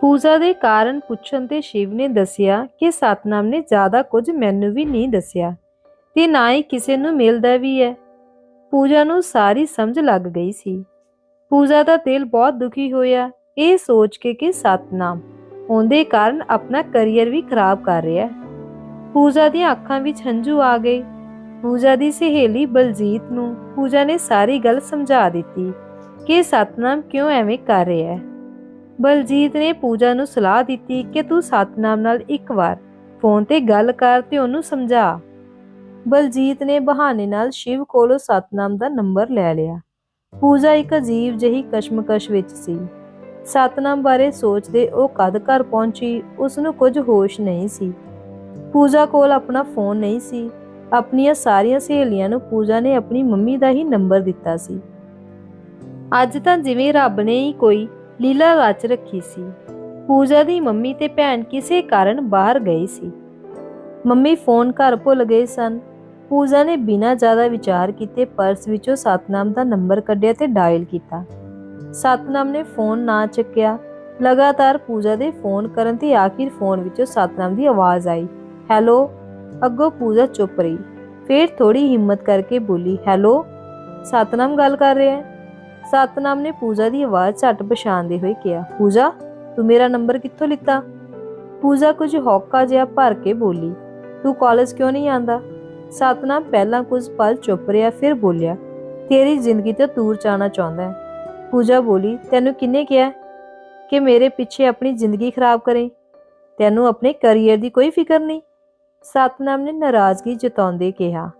ਪੂਜਾ ਦੇ ਕਾਰਨ ਪੁੱਛਣ ਤੇ ਸ਼ਿਵ ਨੇ ਦੱਸਿਆ ਕਿ ਸਤਨਾਮ ਨੇ ਜ਼ਿਆਦਾ ਕੁਝ ਮੈਨੂੰ ਵੀ ਨਹੀਂ ਦੱਸਿਆ ਤੇ ਨਾ ਹੀ ਕਿਸੇ ਨੂੰ ਮਿਲਦਾ ਵੀ ਹੈ। ਪੂਜਾ ਨੂੰ ਸਾਰੀ ਸਮਝ ਲੱਗ ਗਈ ਸੀ। ਪੂਜਾ ਦਾ ਦਿਲ ਬਹੁਤ ਦੁਖੀ ਹੋਇਆ। ਇਹ ਸੋਚ ਕੇ ਕਿ ਸਤਨਾਮ ਉਹਦੇ ਕਾਰਨ ਆਪਣਾ ਕੈਰੀਅਰ ਵੀ ਖਰਾਬ ਕਰ ਰਿਹਾ ਹੈ। ਪੂਜਾ ਦੀਆਂ ਅੱਖਾਂ ਵਿੱਚ ਹੰਝੂ ਆ ਗਏ। ਪੂਜਾ ਦੀ ਸਹੇਲੀ ਬਲਜੀਤ ਨੂੰ ਪੂਜਾ ਨੇ ਸਾਰੀ ਗੱਲ ਸਮਝਾ ਦਿੱਤੀ ਕਿ ਸਤਨਾਮ ਕਿਉਂ ਐਵੇਂ ਕਰ ਰਿਹਾ ਹੈ। ਬਲਜੀਤ ਨੇ ਪੂਜਾ ਨੂੰ ਸਲਾਹ ਦਿੱਤੀ ਕਿ ਤੂੰ ਸਤਨਾਮ ਨਾਲ ਇੱਕ ਵਾਰ ਫੋਨ ਤੇ ਗੱਲ ਕਰ ਤੇ ਉਹਨੂੰ ਸਮਝਾ। ਬਲਜੀਤ ਨੇ ਬਹਾਨੇ ਨਾਲ ਸ਼ਿਵ ਕੋਲੋਂ ਸਤਨਾਮ ਦਾ ਨੰਬਰ ਲੈ ਲਿਆ। ਪੂਜਾ ਇੱਕ ਅਜੀਬ ਜਿਹੀ ਕਸ਼ਮਕਸ਼ ਵਿੱਚ ਸੀ। ਸਤਨਾਮ ਬਾਰੇ ਸੋਚਦੇ ਉਹ ਕਦ ਘਰ ਪਹੁੰਚੀ ਉਸ ਨੂੰ ਕੁਝ ਹੋਸ਼ ਨਹੀਂ ਸੀ। ਪੂਜਾ ਕੋਲ ਆਪਣਾ ਫੋਨ ਨਹੀਂ ਸੀ। ਆਪਣੀਆਂ ਸਾਰੀਆਂ ਸਹੇਲੀਆਂ ਨੂੰ ਪੂਜਾ ਨੇ ਆਪਣੀ ਮੰਮੀ ਦਾ ਹੀ ਨੰਬਰ ਦਿੱਤਾ ਸੀ। ਅੱਜ ਤਾਂ ਜਿਵੇਂ ਰੱਬ ਨੇ ਹੀ ਕੋਈ ਲੀਲਾ ਰਚ ਰੱਖੀ ਸੀ। ਪੂਜਾ ਦੀ ਮੰਮੀ ਤੇ ਭੈਣ ਕਿਸੇ ਕਾਰਨ ਬਾਹਰ ਗਈ ਸੀ। ਮੰਮੀ ਫੋਨ ਘਰ ਭੁੱਲ ਗਏ ਸਨ। ਪੂਜਾ ਨੇ ਬਿਨਾਂ ਜ਼ਿਆਦਾ ਵਿਚਾਰ ਕੀਤੇ ਪਰਸ ਵਿੱਚੋਂ ਸਤਨਾਮ ਦਾ ਨੰਬਰ ਕੱਢਿਆ ਤੇ ਡਾਇਲ ਕੀਤਾ। ਸਤਨਾਮ ਨੇ ਫੋਨ ਨਾ ਚੱਕਿਆ। ਲਗਾਤਾਰ ਪੂਜਾ ਦੇ ਫੋਨ ਕਰਨ ਤੇ ਆਖਿਰ ਫੋਨ ਵਿੱਚੋਂ ਸਤਨਾਮ ਦੀ ਆਵਾਜ਼ ਆਈ। ਹੈਲੋ? ਅੱਗੋਂ ਪੂਜਾ ਚੁੱਪ ਰਹੀ। ਫਿਰ ਥੋੜੀ ਹਿੰਮਤ ਕਰਕੇ ਬੋਲੀ, ਹੈਲੋ? ਸਤਨਾਮ ਗੱਲ ਕਰ ਰਿਹਾ ਹੈ? ਸਤਨਾਮ ਨੇ ਪੂਜਾ ਦੀ ਆਵਾਜ਼ ਝਟ ਪਛਾਣਦੇ ਹੋਏ ਕਿਹਾ, ਪੂਜਾ, ਤੂੰ ਮੇਰਾ ਨੰਬਰ ਕਿੱਥੋਂ ਲਿੱਤਾ? ਪੂਜਾ ਕੁਝ ਹੌਕਾ ਜਿਹਾ ਭਰ ਕੇ ਬੋਲੀ, ਤੂੰ ਕਾਲਜ ਕਿਉਂ ਨਹੀਂ ਆਂਦਾ ਸਤਨਾਮ ਪਹਿਲਾਂ ਕੁਝ ਪਲ ਚੁੱਪ ਰਿਹਾ, ਫਿਰ ਬੋਲਿਆ, ਤੇਰੀ ਜ਼ਿੰਦਗੀ ਤੋਂ ਦੂਰ ਜਾਣਾ ਚਾਹੁੰਦਾ ਹੈ। ਪੂਜਾ ਬੋਲੀ, ਤੈਨੂੰ ਕਿੰਨੇ ਕਿਹਾ ਕਿ ਮੇਰੇ ਪਿੱਛੇ ਆਪਣੀ ਜ਼ਿੰਦਗੀ ਖਰਾਬ ਕਰੇ? ਤੈਨੂੰ ਆਪਣੇ ਕੈਰੀਅਰ ਦੀ ਕੋਈ ਫਿਕਰ ਨਹੀਂ? ਸਤਨਾਮ ਨੇ ਨਾਰਾਜ਼ਗੀ ਜਤਾਉਂਦੇ ਕਿਹਾ,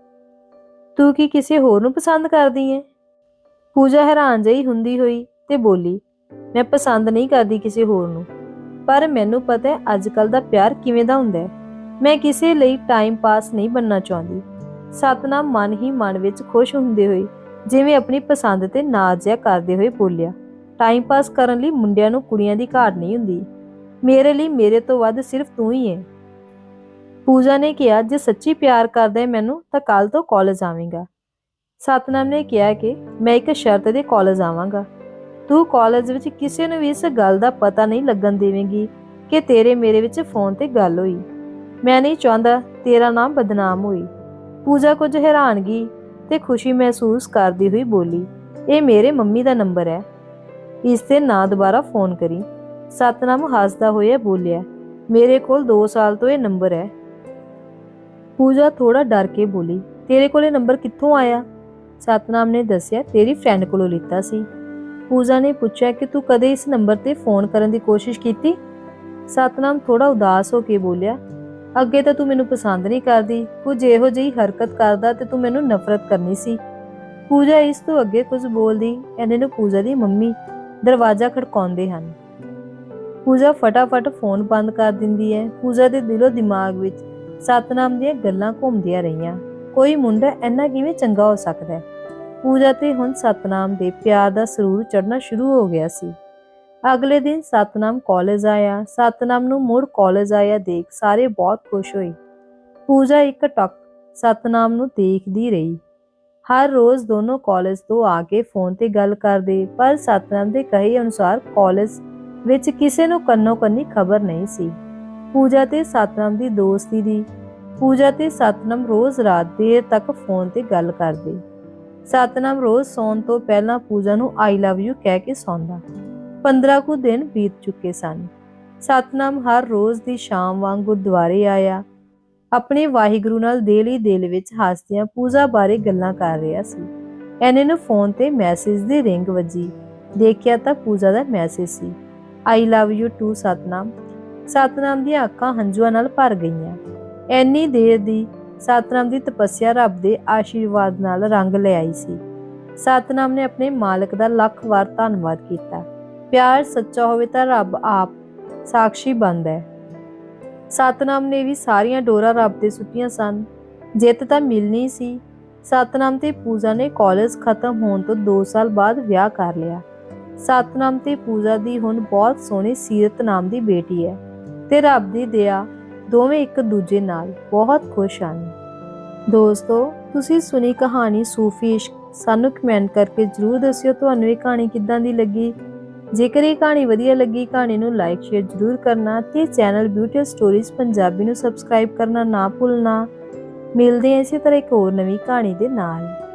ਤੂੰ ਕੀ ਕਿਸੇ ਹੋਰ ਨੂੰ ਪਸੰਦ ਕਰਦੀ ਹੈ? ਪੂਜਾ ਹੈਰਾਨ ਜਿਹੀ ਹੁੰਦੀ ਹੋਈ ਤੇ ਬੋਲੀ, ਮੈਂ ਪਸੰਦ ਨਹੀਂ ਕਰਦੀ ਕਿਸੇ ਹੋਰ ਨੂੰ। ਪਰ ਮੈਨੂੰ ਪਤਾ ਹੈ ਅੱਜ ਅੱਜਕੱਲ ਦਾ ਪਿਆਰ ਕਿਵੇਂ ਦਾ ਹੁੰਦਾ ਹੈ। ਮੈਂ ਕਿਸੇ ਲਈ ਟਾਈਮ ਪਾਸ ਨਹੀਂ ਬੰਨਣਾ ਚਾਹੁੰਦੀ। ਸਤਨਾਮ ਮਨ ਹੀ ਮਨ ਵਿੱਚ ਖੁਸ਼ ਹੁੰਦੇ ਹੋਏ ਜਿਵੇਂ ਆਪਣੀ ਪਸੰਦ ਤੇ ਨਾਜ਼ ਜਿਹਾ ਕਰਦੇ ਹੋਏ ਬੋਲਿਆ। ਟਾਈਮ ਪਾਸ ਕਰਨ ਲਈ ਮੁੰਡਿਆਂ ਨੂੰ ਕੁੜੀਆਂ ਦੀ ਘਾਟ ਨਹੀਂ ਹੁੰਦੀ। ਮੇਰੇ ਲਈ ਮੇਰੇ ਤੋਂ ਵੱਧ ਸਿਰਫ ਤੂੰ ਹੀ ਹੈ। ਪੂਜਾ ਨੇ ਕਿਹਾ, ਜੇ ਸੱਚੀ ਪਿਆਰ ਕਰਦਾ ਹੈ ਮੈਨੂੰ ਤਾਂ ਕੱਲ ਤੋਂ ਕਾਲਜ ਆਵੇਂਗਾ। ਸਤਨਾਮ ਨੇ ਕਿਹਾ ਕਿ ਮੈਂ ਇੱਕ ਸ਼ਰਤ ਦੇ ਕਾਲਜ ਆਵਾਂਗਾ। ਤੂੰ ਕਾਲਜ ਵਿੱਚ ਕਿਸੇ ਨੂੰ ਵੀ ਇਸ ਗੱਲ ਦਾ ਪਤਾ ਨਹੀਂ ਲੱਗਣ ਦੇਵੇਂਗੀ ਕਿ ਤੇਰੇ ਮੇਰੇ ਵਿੱਚ ਫੋਨ ਤੇ ਗੱਲ ਹੋਈ। ਮੈਂ ਨਹੀਂ ਚਾਹੁੰਦਾ ਤੇਰਾ ਨਾਮ ਬਦਨਾਮ ਹੋਈ ਪੂਜਾ ਕੁਝ ਹੈਰਾਨਗੀ ਤੇ ਖੁਸ਼ੀ ਮਹਿਸੂਸ ਕਰਦੀ ਹੋਈ ਬੋਲੀ, ਇਹ ਮੇਰੇ ਮੰਮੀ ਦਾ ਨੰਬਰ ਹੈ। ਇਸ ਤੇ ਨਾ ਦੁਬਾਰਾ ਫੋਨ ਕਰੀ। ਸਤਨਾਮ ਹੱਸਦਾ ਹੋਇਆ ਬੋਲਿਆ, ਮੇਰੇ ਕੋਲ 2 ਸਾਲ ਤੋਂ ਇਹ ਨੰਬਰ ਹੈ। ਪੂਜਾ ਥੋੜਾ ਡਰ ਕੇ ਬੋਲੀ, ਤੇਰੇ ਕੋਲ ਇਹ ਨੰਬਰ ਕਿੱਥੋਂ ਆਇਆ? ਸਤਨਾਮ ਨੇ ਦੱਸਿਆ, ਤੇਰੀ ਫਰੈਂਡ ਕੋਲੋਂ ਲਿੱਤਾ ਸੀ। ਪੂਜਾ ਨੇ ਪੁੱਛਿਆ ਕਿ ਤੂੰ ਕਦੇ ਇਸ ਨੰਬਰ ਤੇ ਫੋਨ ਕਰਨ ਦੀ ਕੋਸ਼ਿਸ਼ ਕੀਤੀ? ਸਤਨਾਮ ਥੋੜਾ ਉਦਾਸ ਹੋ ਕੇ ਬੋਲਿਆ, ਅੱਗੇ ਤਾਂ ਤੂੰ ਮੈਨੂੰ ਪਸੰਦ ਨਹੀਂ ਕਰਦੀ। ਕੁਝ ਇਹੋ ਜਿਹੀ ਹਰਕਤ ਕਰਦਾ ਤੇ ਤੂੰ ਮੈਨੂੰ ਨਫ਼ਰਤ ਕਰਨੀ ਸੀ। ਪੂਜਾ ਇਸ ਤੋਂ ਅੱਗੇ ਕੁਝ ਬੋਲਦੀ ਐਨੇ ਨੂੰ ਪੂਜਾ ਦੀ ਮੰਮੀ ਦਰਵਾਜ਼ਾ ਖੜਕਾਉਂਦੇ ਹਨ। ਪੂਜਾ ਫਟਾਫਟ ਫੋਨ ਬੰਦ ਕਰ ਦਿੰਦੀ ਹੈ। ਪੂਜਾ ਦੇ ਦਿਲੋਂ ਦਿਮਾਗ ਵਿੱਚ ਸਤਨਾਮ ਦੀਆਂ ਗੱਲਾਂ ਘੁੰਮਦੀਆਂ ਰਹੀਆਂ। ਕੋਈ ਮੁੰਡਾ ਇੰਨਾ ਕਿਵੇਂ ਚੰਗਾ ਹੋ ਸਕਦਾ ਹੈ? ਪੂਜਾ ਤੇ ਹੁਣ ਸਤਨਾਮ ਦੇ ਪਿਆਰ ਦਾ ਸਰੂਰ ਚੜਨਾ ਸ਼ੁਰੂ ਹੋ ਗਿਆ ਸੀ। ਅਗਲੇ ਦਿਨ ਸਤਨਾਮ ਕਾਲਜ ਆਇਆ। ਸਤਨਾਮ ਨੂੰ ਮੁੜ ਕਾਲਜ ਆਇਆ ਦੇਖ ਸਾਰੇ ਬਹੁਤ ਖੁਸ਼ ਹੋਏ। ਪੂਜਾ ਇੱਕ ਟੱਕ ਸਤਨਾਮ ਨੂੰ ਦੇਖਦੀ ਰਹੀ। ਹਰ ਰੋਜ਼ ਦੋਨੋਂ ਕਾਲਜ ਤੋਂ ਆ ਕੇ ਫੋਨ ਤੇ ਗੱਲ ਕਰਦੇ, ਪਰ ਸਤਨਾਮ ਦੇ ਕਹੇ ਅਨੁਸਾਰ ਕਾਲਜ ਵਿੱਚ ਕਿਸੇ ਨੂੰ ਕੰਨੋ ਕੰਨੀ ਖਬਰ ਨਹੀਂ ਸੀ। ਪੂਜਾ ਤੇ ਸਤਨਾਮ ਦੀ ਦੋਸਤੀ ਦੀ ਪੂਜਾ ਤੇ ਸਤਨਾਮ ਰੋਜ਼ ਰਾਤ ਦੇਰ ਤੱਕ ਫੋਨ ਤੇ ਗੱਲ ਕਰਦੇ। ਸਤਨਾਮ ਰੋਜ਼ ਸੌਣ ਤੋਂ ਪਹਿਲਾਂ ਪੂਜਾ ਨੂੰ ਆਈ ਲਵ ਯੂ ਕਹਿ ਕੇ ਸੌਂਦਾ। 15 ਕੁ ਦਿਨ ਬੀਤ ਚੁੱਕੇ ਸਨ। ਸਤਨਾਮ ਹਰ ਰੋਜ਼ ਦੀ ਸ਼ਾਮ ਵਾਂਗ ਗੁਰਦੁਆਰੇ ਆਇਆ। ਆਪਣੇ ਵਾਹਿਗੁਰੂ ਨਾਲ ਦਿਲ ਹੀ ਦਿਲ ਵਿੱਚ ਹੱਸਦਿਆਂ ਪੂਜਾ ਬਾਰੇ ਗੱਲਾਂ ਕਰ ਰਿਹਾ ਸੀ। ਐਨੇ ਨੂੰ ਫੋਨ ਤੇ ਮੈਸੇਜ ਦੀ ਰਿੰਗ ਵੱਜੀ। ਦੇਖਿਆ ਤਾਂ ਪੂਜਾ ਦਾ message C. I love you too Satnam. Satnam ਦੀਆਂ ਅੱਖਾਂ ਹੰਝੂਆਂ ਨਾਲ ਭਰ ਗਈਆਂ। ਐਨੀ ਦੇਰ ਦੀ ਸਤਨਾਮ ਦੀ ਤਪੱਸਿਆ ਰੱਬ ਦੇ ਆਸ਼ੀਰਵਾਦ ਨਾਲ ਰੰਗ ਲਿਆਈ ਸੀ। ਸਤਨਾਮ ਨੇ ਆਪਣੇ ਮਾਲਕ ਦਾ ਲੱਖ ਵਾਰ ਧੰਨਵਾਦ ਕੀਤਾ। ਪਿਆਰ ਸੱਚਾ ਹੋਵੇ ਤਾਂ ਰੱਬ ਆਪ ਸਾਖੀ ਬਣਦਾ ਹੈ। ਸਤਨਾਮ ਨੇ ਵੀ ਸਾਰੀਆਂ ਡੋਰਾਂ ਰੱਬ ਤੇ ਸੁੱਟੀਆਂ ਸਨ। ਜਿੱਤ ਤਾਂ ਮਿਲਣੀ ਸੀ। ਸਤਨਾਮ ਤੇ ਪੂਜਾ ਨੇ ਕਾਲਜ ਖਤਮ ਹੋਣ ਤੋਂ 2 ਸਾਲ ਬਾਅਦ ਵਿਆਹ ਕਰ ਲਿਆ। ਸਤਨਾਮ ਤੇ ਪੂਜਾ ਦੀ ਹੁਣ ਬਹੁਤ ਸੋਹਣੀ ਸੀਰਤ ਨਾਮ ਦੀ ਬੇਟੀ ਹੈ ਤੇ ਰੱਬ ਦੀ ਦਇਆ ਦੋਵੇਂ ਇੱਕ ਦੂਜੇ ਨਾਲ ਬਹੁਤ ਖੁਸ਼ ਹਨ। ਦੋਸਤੋ, ਤੁਸੀਂ ਸੁਣੀ ਕਹਾਣੀ ਸੂਫੀ ਇਸ਼ਕ। ਸਾਨੂੰ ਕਮੈਂਟ ਕਰਕੇ ਜਰੂਰ ਦੱਸਿਓ ਤੁਹਾਨੂੰ ਇਹ ਕਹਾਣੀ ਕਿੱਦਾਂ ਦੀ ਲੱਗੀ। ਜੇਕਰ ਇਹ ਕਹਾਣੀ ਵਧੀਆ ਲੱਗੀ, ਕਹਾਣੀ ਨੂੰ ਲਾਈਕ ਸ਼ੇਅਰ ਜਰੂਰ ਕਰਨਾ ਤੇ ਚੈਨਲ ਬਿਊਟੀ ਸਟੋਰੀਜ਼ ਪੰਜਾਬੀ ਨੂੰ ਸਬਸਕ੍ਰਾਈਬ ਕਰਨਾ ਨਾ ਭੁੱਲਣਾ। ਮਿਲਦੇ ਹਾਂ ਇਸੇ ਤਰ੍ਹਾਂ ਇੱਕ ਹੋਰ ਨਵੀਂ ਕਹਾਣੀ ਦੇ ਨਾਲ।